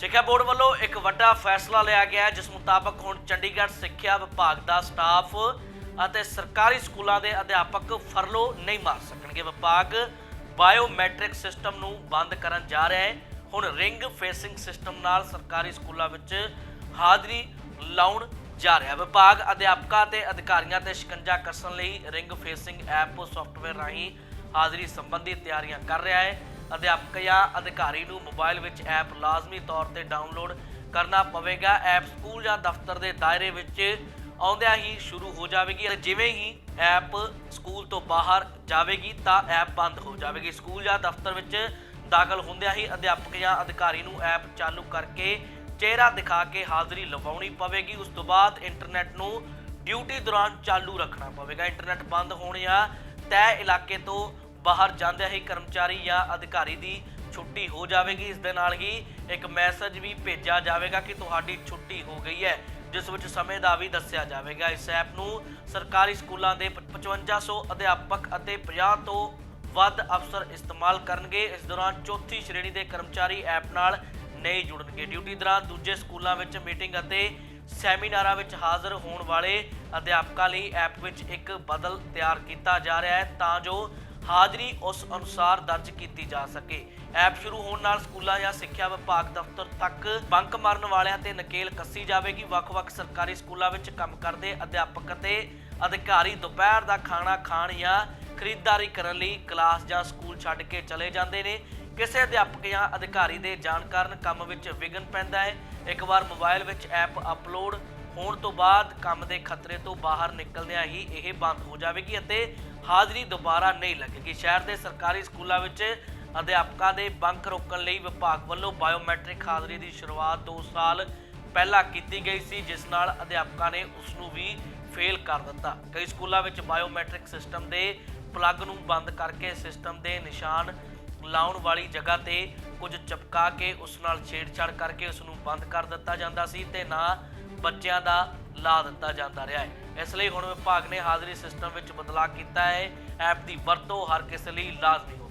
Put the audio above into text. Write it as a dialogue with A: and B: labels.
A: ਸਿੱਖਿਆ ਬੋਰਡ ਵੱਲੋਂ ਇੱਕ ਵੱਡਾ ਫੈਸਲਾ ਲਿਆ ਗਿਆ ਹੈ, ਜਿਸ ਮੁਤਾਬਕ ਹੁਣ ਚੰਡੀਗੜ੍ਹ ਸਿੱਖਿਆ ਵਿਭਾਗ ਦਾ ਸਟਾਫ ਅਤੇ ਸਰਕਾਰੀ ਸਕੂਲਾਂ ਦੇ ਅਧਿਆਪਕ ਫਰਲੋ ਨਹੀਂ ਮਾਰ ਸਕਣਗੇ। ਵਿਭਾਗ ਬਾਇਓਮੈਟ੍ਰਿਕ ਸਿਸਟਮ ਨੂੰ ਬੰਦ ਕਰਨ ਜਾ ਰਿਹਾ ਹੈ। ਹੁਣ ਰਿੰਗ ਫੇਸਿੰਗ ਸਿਸਟਮ ਨਾਲ ਸਰਕਾਰੀ ਸਕੂਲਾਂ ਵਿੱਚ ਹਾਜ਼ਰੀ ਲਾਉਣ ਜਾ ਰਿਹਾ ਵਿਭਾਗ ਅਧਿਆਪਕਾਂ ਤੇ ਅਧਿਕਾਰੀਆਂ ਤੇ ਸ਼ਿਕੰਜਾ ਕੱਸਣ ਲਈ ਰਿੰਗ ਫੇਸਿੰਗ ਐਪ ਸੌਫਟਵੇਅਰ ਰਾਹੀਂ ਹਾਜ਼ਰੀ ਸੰਬੰਧੀ ਤਿਆਰੀਆਂ ਕਰ ਰਿਹਾ ਹੈ। ਅਧਿਆਪਕ ਜਾਂ ਅਧਿਕਾਰੀ ਨੂੰ ਮੋਬਾਈਲ ਵਿੱਚ ਐਪ ਲਾਜ਼ਮੀ ਤੌਰ ਤੇ ਡਾਊਨਲੋਡ ਕਰਨਾ ਪਵੇਗਾ। ਐਪ ਸਕੂਲ ਜਾਂ ਦਫ਼ਤਰ ਦੇ ਦਾਇਰੇ ਵਿੱਚ ਆਉਂਦਿਆਂ ਹੀ ਸ਼ੁਰੂ ਹੋ ਜਾਵੇਗੀ ਅਤੇ ਜਿਵੇਂ ਹੀ ਐਪ ਸਕੂਲ ਤੋਂ ਬਾਹਰ ਜਾਵੇਗੀ ਤਾਂ ਐਪ ਬੰਦ ਹੋ ਜਾਵੇਗੀ। ਸਕੂਲ ਜਾਂ ਦਫ਼ਤਰ ਵਿੱਚ ਦਾਖਲ ਹੁੰਦਿਆਂ ਹੀ ਅਧਿਆਪਕ ਜਾਂ ਅਧਿਕਾਰੀ ਨੂੰ ਐਪ ਚਾਲੂ ਕਰਕੇ ਚਿਹਰਾ ਦਿਖਾ ਕੇ ਹਾਜ਼ਰੀ ਲਵਾਉਣੀ ਪਵੇਗੀ। ਉਸ ਤੋਂ ਬਾਅਦ ਇੰਟਰਨੈਟ ਨੂੰ ਡਿਊਟੀ ਦੌਰਾਨ ਚਾਲੂ ਰੱਖਣਾ ਪਵੇਗਾ। ਇੰਟਰਨੈਟ ਬੰਦ ਹੋਣ ਜਾਂ ਤੈਅ ਇਲਾਕੇ ਤੋਂ ਬਾਹਰ ਜਾਂਦਿਆਂ ਹੀ ਕਰਮਚਾਰੀ ਜਾਂ ਅਧਿਕਾਰੀ ਦੀ ਛੁੱਟੀ ਹੋ ਜਾਵੇਗੀ। ਇਸ ਦੇ ਨਾਲ ਹੀ ਇੱਕ ਮੈਸੇਜ ਵੀ ਭੇਜਿਆ ਜਾਵੇਗਾ ਕਿ ਤੁਹਾਡੀ ਛੁੱਟੀ ਹੋ ਗਈ ਹੈ, ਜਿਸ ਵਿੱਚ ਸਮੇਂ ਦਾ ਵੀ ਦੱਸਿਆ ਜਾਵੇਗਾ। ਇਸ ਐਪ ਨੂੰ ਸਰਕਾਰੀ ਸਕੂਲਾਂ ਦੇ 5500 ਅਧਿਆਪਕ ਅਤੇ 50 ਤੋਂ ਵੱਧ ਅਫਸਰ ਇਸਤੇਮਾਲ ਕਰਨਗੇ। ਇਸ ਦੌਰਾਨ ਚੌਥੀ ਸ਼੍ਰੇਣੀ ਦੇ ਕਰਮਚਾਰੀ ਐਪ ਨਾਲ ਨਹੀਂ ਜੁੜਨਗੇ। ਡਿਊਟੀ ਦੌਰਾਨ ਦੂਜੇ ਸਕੂਲਾਂ ਵਿੱਚ ਮੀਟਿੰਗ ਅਤੇ ਸੈਮੀਨਾਰਾਂ ਵਿੱਚ ਹਾਜ਼ਰ ਹੋਣ ਵਾਲੇ ਅਧਿਆਪਕਾਂ ਲਈ ਐਪ ਵਿੱਚ ਇੱਕ ਬਦਲ ਤਿਆਰ ਕੀਤਾ ਜਾ ਰਿਹਾ ਹੈ, ਤਾਂ ਜੋ ਹਾਜ਼ਰੀ ਉਸ ਅਨੁਸਾਰ ਦਰਜ ਕੀਤੀ ਜਾ ਸਕੇ। ਐਪ ਸ਼ੁਰੂ ਹੋਣ ਨਾਲ ਸਕੂਲਾਂ ਜਾਂ ਸਿੱਖਿਆ ਵਿਭਾਗ ਦਫ਼ਤਰ ਤੱਕ ਬੰਕ ਮਾਰਨ ਵਾਲਿਆਂ ਤੇ ਨਕੇਲ ਕੱਸੀ ਜਾਵੇਗੀ। ਵੱਖ-ਵੱਖ ਸਰਕਾਰੀ ਸਕੂਲਾਂ ਵਿੱਚ ਕੰਮ ਕਰਦੇ ਅਧਿਆਪਕ ਅਤੇ ਅਧਿਕਾਰੀ ਦੁਪਹਿਰ ਦਾ ਖਾਣਾ ਖਾਣ ਜਾਂ ਖਰੀਦਦਾਰੀ ਕਰਨ ਲਈ ਕਲਾਸ ਜਾਂ ਸਕੂਲ ਛੱਡ ਕੇ ਚਲੇ ਜਾਂਦੇ ਨੇ। ਕਿਸੇ ਅਧਿਆਪਕ ਜਾਂ ਅਧਿਕਾਰੀ ਦੇ ਜਾਣ ਕਾਰਨ ਕੰਮ ਵਿੱਚ ਵਿਘਨ ਪੈਂਦਾ ਹੈ। ਇੱਕ ਵਾਰ ਮੋਬਾਈਲ ਵਿੱਚ ਐਪ ਅਪਲੋਡ ਹੋਣ ਤੋਂ ਬਾਅਦ ਕੰਮ ਦੇ ਖਤਰੇ ਤੋਂ ਬਾਹਰ ਨਿਕਲਦਿਆਂ ਹੀ ਇਹ ਬੰਦ ਹੋ ਜਾਵੇਗੀ ਅਤੇ ਹਾਜ਼ਰੀ ਦੁਬਾਰਾ ਨਹੀਂ ਲੱਗੇਗੀ। ਸ਼ਹਿਰ ਦੇ ਸਰਕਾਰੀ ਸਕੂਲਾਂ ਵਿੱਚ ਅਧਿਆਪਕਾਂ ਦੇ ਬੰਕ ਰੋਕਣ ਲਈ ਵਿਭਾਗ ਵੱਲੋਂ ਬਾਇਓਮੈਟ੍ਰਿਕ ਹਾਜ਼ਰੀ ਦੀ ਸ਼ੁਰੂਆਤ 2 ਸਾਲ ਪਹਿਲਾਂ ਕੀਤੀ ਗਈ ਸੀ, ਜਿਸ ਨਾਲ ਅਧਿਆਪਕਾਂ ਨੇ ਉਸ ਨੂੰ ਵੀ ਫੇਲ ਕਰ ਦਿੱਤਾ। ਕਈ ਸਕੂਲਾਂ ਵਿੱਚ ਬਾਇਓਮੈਟ੍ਰਿਕ ਸਿਸਟਮ ਦੇ ਪਲੱਗ ਨੂੰ ਬੰਦ ਕਰਕੇ ਸਿਸਟਮ ਦੇ ਨਿਸ਼ਾਨ ਲਾਉਣ ਵਾਲੀ ਜਗ੍ਹਾ ਤੇ ਕੁਝ ਚਪਕਾ ਕੇ ਉਸ ਨਾਲ ਛੇੜਛਾੜ ਕਰਕੇ ਉਸ ਨੂੰ ਬੰਦ ਕਰ ਦਿੱਤਾ ਜਾਂਦਾ ਸੀ ਤੇ ਨਾ ਬੱਚਿਆਂ ਦਾ ਲਾ ਦਿੱਤਾ ਜਾਂਦਾ ਰਿਹਾ ਹੈ। ਇਸ ਲਈ ਹੁਣ ਵਿਭਾਗ ਨੇ ਹਾਜ਼ਰੀ ਸਿਸਟਮ ਵਿੱਚ ਬਦਲਾਅ ਕੀਤਾ ਹੈ। ਐਪ ਦੀ ਵਰਤੋਂ ਹਰ ਕਿਸੇ ਲਈ ਲਾਜ਼ਮੀ ਹੋ